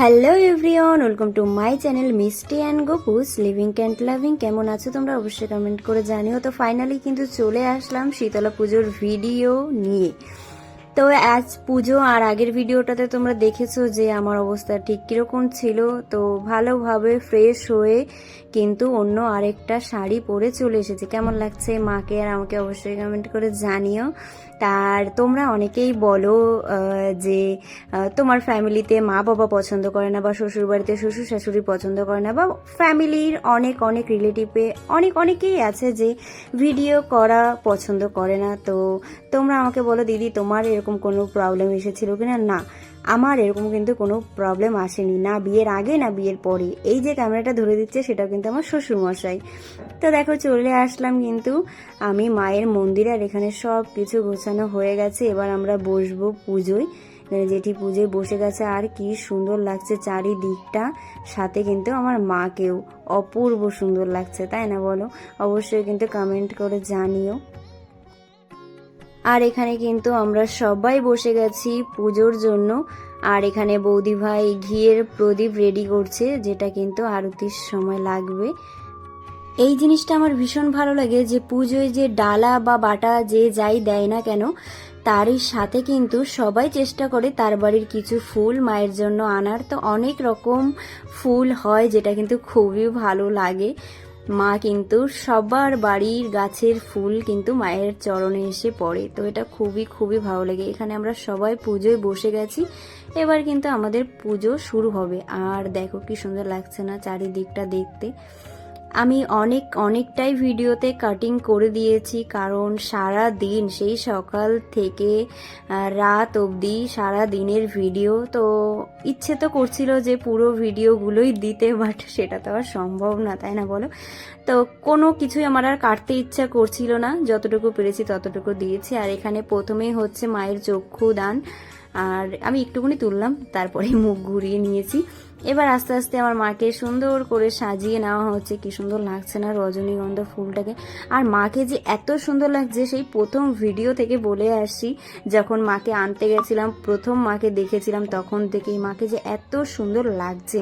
Hello everyone welcome to my channel Mishti and Gopu's living can't loving কেমন আছো তোমরা? অবশ্যই কমেন্ট করে জানিও। তো ফাইনালি কিন্তু চলে আসলাম শীতলা পুজোর ভিডিও নিয়ে। তো আজ পুজো আর আগের ভিডিওটাতে তোমরা দেখেছ যে আমার অবস্থা ঠিক কীরকম ছিল। তো ভালোভাবে ফ্রেশ হয়ে কিন্তু অন্য আরেকটা শাড়ি পরে চলে এসেছে। কেমন লাগছে মাকে আর আমাকে অবশ্যই কমেন্ট করে জানিও। তার তোমরা অনেকেই বলো যে তোমার ফ্যামিলিতে মা বাবা পছন্দ করে না বা শ্বশুর বাড়িতে শ্বশুর শাশুড়ি পছন্দ করে না বা ফ্যামিলির অনেক অনেক রিলেটিভে অনেক, অনেকেই আছে যে ভিডিও করা পছন্দ করে না। তো তোমরা আমাকে বলো, দিদি, তোমার এরকম কোনো প্রবলেম এসেছিল কিনা? না। না আমার এরকম কিন্তু কোনো প্রবলেম আসেনি, না বিয়ের আগে, না বিয়ের পরে। এই যে ক্যামেরাটা ধরে দিচ্ছে সেটা কিন্তু আমার শ্বশুর মশাই তো দেখো, চলে আসলাম কিন্তু আমি মায়ের মন্দির, আর এখানে সব কিছু গোছানো হয়ে গেছে। এবার আমরা বসবো পুজোয়। এখানে জেঠি পুজোয় বসে গেছে, আর কি সুন্দর লাগছে চারিদিকটা। সাথে কিন্তু আমার মাকেও। অপূর্ব সুন্দর লাগছে, তাই না বলো? অবশ্যই কিন্তু কমেন্ট করে জানিও। আর এখানে কিন্তু আমরা সবাই বসে গেছি পুজোর জন্য। আর এখানে বৌদি ভাই ঘিয়ের প্রদীপ রেডি করছে, যেটা কিন্তু আরতির সময় লাগবে। এই জিনিসটা আমার ভীষণ ভালো লাগে যে পুজোয় যে ডালা বা বাটা যে যাই দেয় না কেন, তারই সাথে কিন্তু সবাই চেষ্টা করে তার বাড়ির কিছু ফুল, মায়ের জন্য আনার। তো অনেক রকম ফুল হয়, যেটা কিন্তু খুবই ভালো লাগে। মা কিন্তু সবার বাড়ির গাছের ফুল কিন্তু মায়ের চরণে এসে পড়ে। তো এটা খুবই খুবই ভালো লাগে। এখানে আমরা সবাই পুজোয় বসে গেছি। এবার কিন্তু আমাদের পুজো শুরু হবে। আর দেখো কি সুন্দর লাগছে না চারিদিকটা দেখতে। আমি অনেক, অনেকটাই ভিডিওতে কাটিং করে দিয়েছি, কারণ সারা দিন, সেই সকাল থেকে রাত অবধি সারা দিনের ভিডিও তো ইচ্ছে তো করছিল যে পুরো ভিডিওগুলোই দিতে বাট সেটা তো আর সম্ভব না, তাই না বলো? তো কোনো কিছুই আমার আর কাটতে ইচ্ছা করছিল না, যতটুকু পেরেছি ততটুকু দিয়েছি। আর এখানে প্রথমেই হচ্ছে মায়ের চক্ষু দান। আর আমি একটুখানি তুললাম, তারপরে মুখ ঘুরিয়ে নিয়েছি। এবার আস্তে আস্তে আমার মাকে সুন্দর করে সাজিয়ে নেওয়া হচ্ছে, কি সুন্দর লাগছে না রজনীগন্ধা ফুলটাকে। আর মাকে যে এত সুন্দর লাগছে, সেই প্রথম ভিডিও থেকে বলে আসি যখন মাকে আনতে গেছিলাম, প্রথম মাকে দেখেছিলাম, তখন থেকেই মাকে যে এত সুন্দর লাগছে।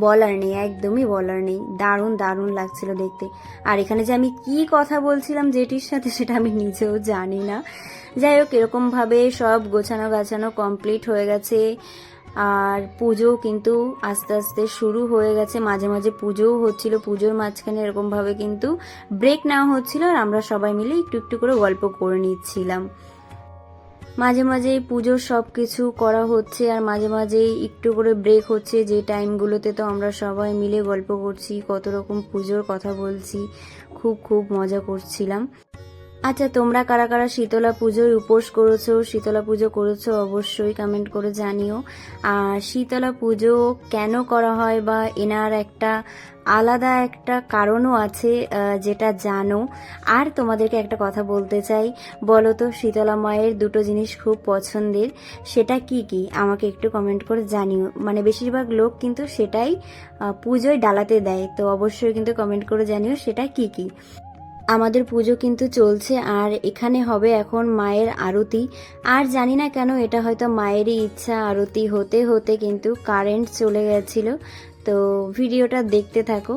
বলার নেই, একদমই বলার নেই। দারুণ দারুণ লাগছিল দেখতে। আর এখানে যে আমি কি কথা বলছিলাম যেটির সাথে সেটা আমি নিজেও জানি না। যাই হোক, এরকমভাবে সব গোছানো গাছানো কমপ্লিট হয়ে গেছে। আর পুজো কিন্তু আস্তে আস্তে শুরু হয়ে গেছে। মাঝে মাঝে পুজোও হচ্ছিল, পুজোর মাঝখানে এরকমভাবে কিন্তু ব্রেক নেওয়া হচ্ছিল। আর আমরা সবাই মিলে একটু একটু করে গল্প করে নিচ্ছিলাম। মাঝে মাঝে পুজোর সব কিছু করা হচ্ছে আর মাঝে মাঝেই একটু করে ব্রেক হচ্ছে। যে টাইমগুলোতে তো আমরা সবাই মিলে গল্প করছি, কত রকম পুজোর কথা বলছি, খুব খুব মজা করছিলাম। আচ্ছা তোমরা কারা কারা শীতলা পুজোয় উপোস করেছ, শীতলা পুজো করেছ অবশ্যই কমেন্ট করে জানিও। আর শীতলা পুজো কেন করা হয় বা এনার একটা আলাদা একটা কারণও আছে যেটা জানো। আর তোমাদেরকে একটা কথা বলতে চাই বলো তো শীতলা মায়ের দুটো জিনিস খুব পছন্দের, সেটা কি কি? আমাকে একটু কমেন্ট করে জানিও। মানে বেশিরভাগ লোক কিন্তু সেটাই পুজোয় ডালাতে দেয়, তো অবশ্যই কিন্তু কমেন্ট করে জানিও সেটা কি কি। আমাদের পুজো কিন্তু চলছে আর এখানে হবে এখন মায়ের আরতি। আর জানি না কেন এটা হয়তো মায়েরই ইচ্ছা আরতি হতে হতে কিন্তু কারেন্ট চলে গেছিল। তো ভিডিওটা দেখতে থাকো।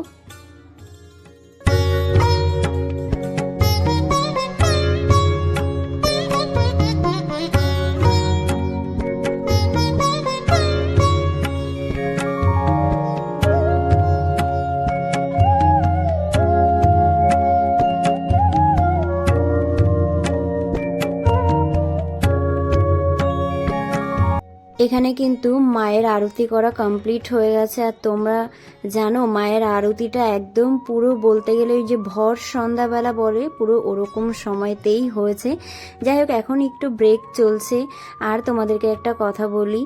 এখানে কিন্তু মায়ের আরতি করা কমপ্লিট হয়ে গেছে। আর তোমরা জানো, মায়ের আরতিটা একদম পুরো বলতে গেলে ওই যে ভর সন্ধ্যাবেলা বলে, পুরো ওরকম সময়তেই হয়েছে। যাই হোক, এখন একটু ব্রেক চলছে। আর তোমাদেরকে একটা কথা বলি,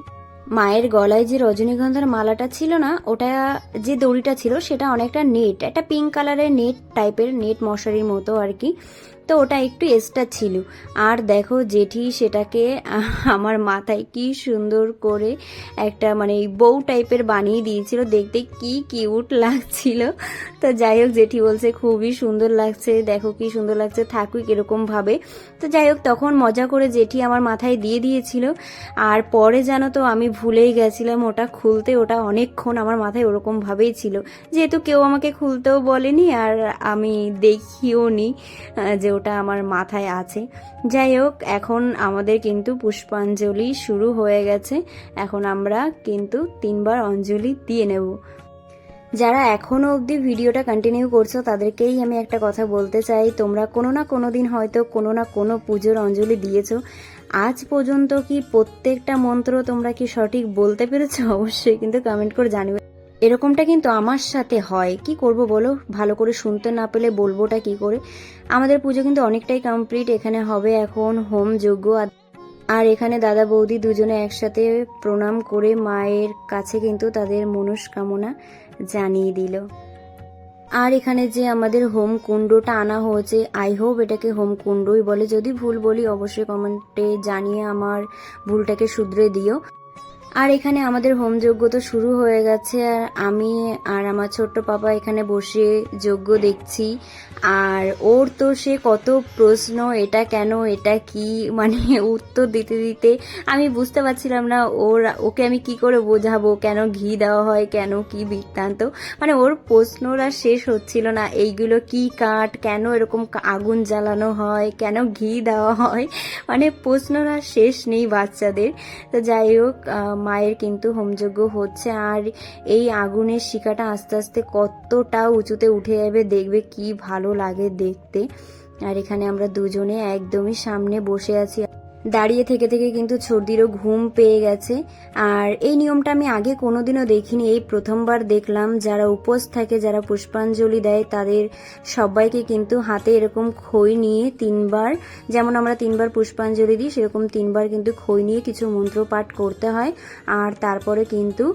মায়ের গলায় যে রজনীগন্ধার মালাটা ছিল না, ওটা যে দড়িটা ছিল, সেটা অনেকটা নেট একটা পিঙ্ক কালারের নেট টাইপের নেট মশারির মতো আর কি। তো ওটা একটু এক্সট্রা ছিল। আর দেখো জেঠি সেটাকে আমার মাথায় কি সুন্দর করে একটা মানে বউ টাইপের বানিয়ে দিয়েছিল। দেখতে কি কিউট লাগছিল। তো যাই হোক, জেঠি বলছে খুবই সুন্দর লাগছে। দেখো কি সুন্দর লাগছে, থাকুক এরকম ভাবে। তো যাই হোক, তখন মজা করে জেঠি আমার মাথায় দিয়ে দিয়েছিল। আর পরে জানো তো, আমি ভুলেই গেছিলাম ওটা খুলতে। ওটা অনেকক্ষণ আমার মাথায় ওরকম ভাবেই ছিল। যেহেতু কেউ আমাকে খুলতেও বলেনি আর আমি দেখিও নি যে ওটা আমার মাথায় আছে। যাই হোক, এখন আমাদের কিন্তু পুষ্পাঞ্জলি শুরু হয়ে গেছে। এখন আমরা কিন্তু তিনবার অঞ্জলি দিয়ে নেব। যারা এখনও অবধি ভিডিওটা কন্টিনিউ করছ, তাদেরকেই আমি একটা কথা বলতে চাই। তোমরা কোনো না কোনো দিন হয়তো কোনো না কোনো পুজোর অঞ্জলি দিয়েছ। আজ পর্যন্ত কি প্রত্যেকটা মন্ত্র তোমরা কি সঠিক বলতে পেরেছ? অবশ্যই কিন্তু কমেন্ট করে জানিও। এরকমটা কিন্তু আমার সাথে হয়। কি করব বলো? ভালো করে শুনতে না পেলে বলবোটা কি করে? আমাদের পুজো কিন্তু অনেকটাই কমপ্লিট এখানে হবে এখন হোম যজ্ঞ আর- এখানে দাদা বৌদি দুজনে একসাথে প্রণাম করে মায়ের কাছে কিন্তু তাদের মনস্কামনা জানিয়ে দিল। আর এখানে যে আমাদের হোম কুণ্ডটা আনা হয়েছে আই হোপ এটাকে হোম কুণ্ডই বলে। যদি ভুল বলি, অবশ্যই কমেন্টে জানিয়ে আমার ভুলটাকে শুধরে দিও। আর এখানে আমাদের হোম যজ্ঞ তো শুরু হয়ে গেছে, আর আমি আর আমার ছোট্ট পাপা এখানে বসে যজ্ঞ দেখছি। আর ওর তো সে কত প্রশ্ন, এটা কেন, এটা কি মানে উত্তর দিতে দিতে আমি বুঝতে পারছিলাম না ওর, ওকে আমি কি করে বোঝাবো, কেন ঘি দেওয়া হয়, কেন কি বৃত্তান্ত? মানে ওর প্রশ্নরা শেষ হচ্ছিল না, এইগুলো কি কাঠ, কেন এরকম আগুন জ্বালানো হয়, কেন ঘি দেওয়া হয়? মানে প্রশ্নরা শেষ নেই বাচ্চাদের। তো যাই হোক মায়ের কিন্তু হোমযজ্ঞ হচ্ছে, আর এই আগুনের শিকাটা আস্তে আস্তে কতটা উঁচুতে উঠে যাবে, দেখবে কি ভালো লাগে দেখতে। আর এখানে আমরা দুজনে একদমই সামনে বসে আছি। দাঁড়িয়ে থেকে থেকে কিন্তু ছর্দিরও ঘুম পেয়ে গেছে। আর এই নিয়মটা আমি আগে কোনোদিনও দেখিনি। এই প্রথমবার দেখলাম যারা উপোস থাকে, যারা পুষ্পাঞ্জলি দেয়, তাদের সবাইকে কিন্তু হাতে এরকম খই নিয়ে তিনবার, যেমন আমরা তিনবার পুষ্পাঞ্জলি দিই, সেরকম তিনবার কিন্তু খই নিয়ে কিছু মন্ত্র পাঠ করতে হয়। আর তারপরে কিন্তু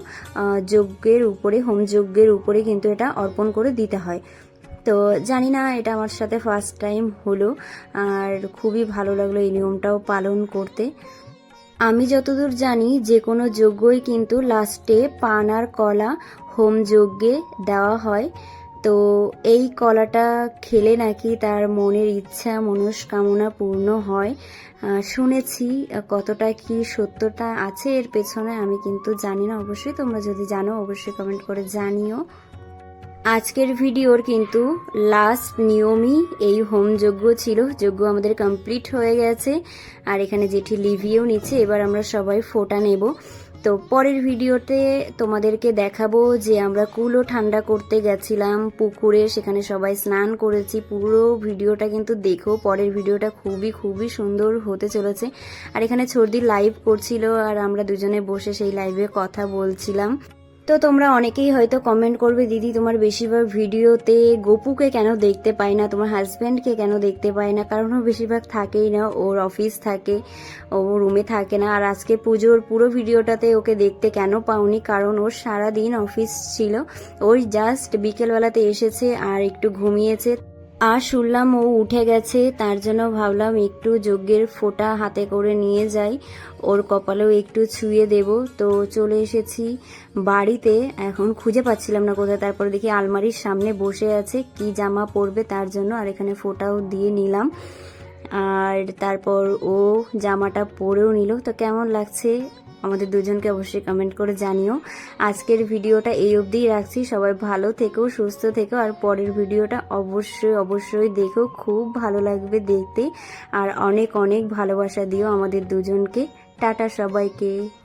যজ্ঞের উপরে হোম যজ্ঞের উপরে কিন্তু এটা অর্পণ করে দিতে হয়। তো জানি না, এটা আমার সাথে ফার্স্ট টাইম হলো। আর খুবই ভালো লাগল এই নিয়মটাও পালন করতে। আমি যতদূর জানি, যে কোনো যজ্ঞই কিন্তু লাস্টে পান আর কলা হোম যজ্ঞে দেওয়া হয়। তো এই কলাটা খেলে নাকি তার মনের ইচ্ছা, মনস্কামনা পূর্ণ হয়। শুনেছি কতটা কি সত্যটা আছে এর পেছনে, আমি কিন্তু জানি না। অবশ্যই তোমরা যদি জানো, অবশ্যই কমেন্ট করে জানিও। আজকের ভিডিওর কিন্তু লাস্ট নিয়মই এই হোম যজ্ঞ ছিল। যজ্ঞ আমাদের কমপ্লিট হয়ে গেছে। আর এখানে জেঠি লিভিয়েও নিচ্ছে। এবার আমরা সবাই ফোটা নেব। তো পরের ভিডিওতে তোমাদেরকে দেখাবো যে আমরা কুলো ঠান্ডা করতে গেছিলাম পুকুরে। সেখানে সবাই স্নান করেছি। পুরো ভিডিওটা কিন্তু দেখো। পরের ভিডিওটা খুবই খুবই সুন্দর হতে চলেছে। আর এখানে ছর্দি লাইভ করছিল। আর আমরা দুজনে বসে সেই লাইভে কথা বলছিলাম। তো তোমরা অনেকেই হয়তো কমেন্ট করবে, দিদি, তোমার বেশিরভাগ ভিডিওতে গপুকে কেন দেখতে পাই না? তোমার হাজব্যান্ডকে কেন দেখতে পাই না? কারণ ও বেশিরভাগ থাকেই না, ওর অফিস থাকে, ও রুমে থাকে না। আর আজকে পুজোর পুরো ভিডিওটাতে ওকে দেখতে কেন পাওনি? কারণ ওর সারা দিন অফিস ছিল, ওই জাস্ট বিকেলবেলাতে এসেছে আর একটু ঘুমিয়েছে। আর শুনলাম ও উঠে গেছে, তার জন্য ভাবলাম একটু যজ্ঞের ফোঁটা হাতে করে নিয়ে যাই। ওর কপালেও একটু ছুঁয়ে দেব। তো চলে এসেছি বাড়িতে। এখন খুঁজে পাচ্ছিলাম না কোথায়। তারপরে দেখি আলমারির সামনে বসে আছে, কি জামা পরবে তার জন্য। আর এখানে ফোঁটাও দিয়ে নিলাম। আর তারপর ও জামাটা পরেও নিল। তো কেমন লাগছে? আমাদের দুজনকে অবশ্যই কমেন্ট করে জানিও। আজকের ভিডিওটা এই অবধিই রাখছি। সবাই ভালো থেকো, সুস্থ থেকো, আর পরের ভিডিওটা অবশ্যই অবশ্যই দেখো। খুব ভালো লাগবে দেখতে। আর অনেক অনেক ভালোবাসা দিও আমাদের দুজনকে। টাটা সবাইকে।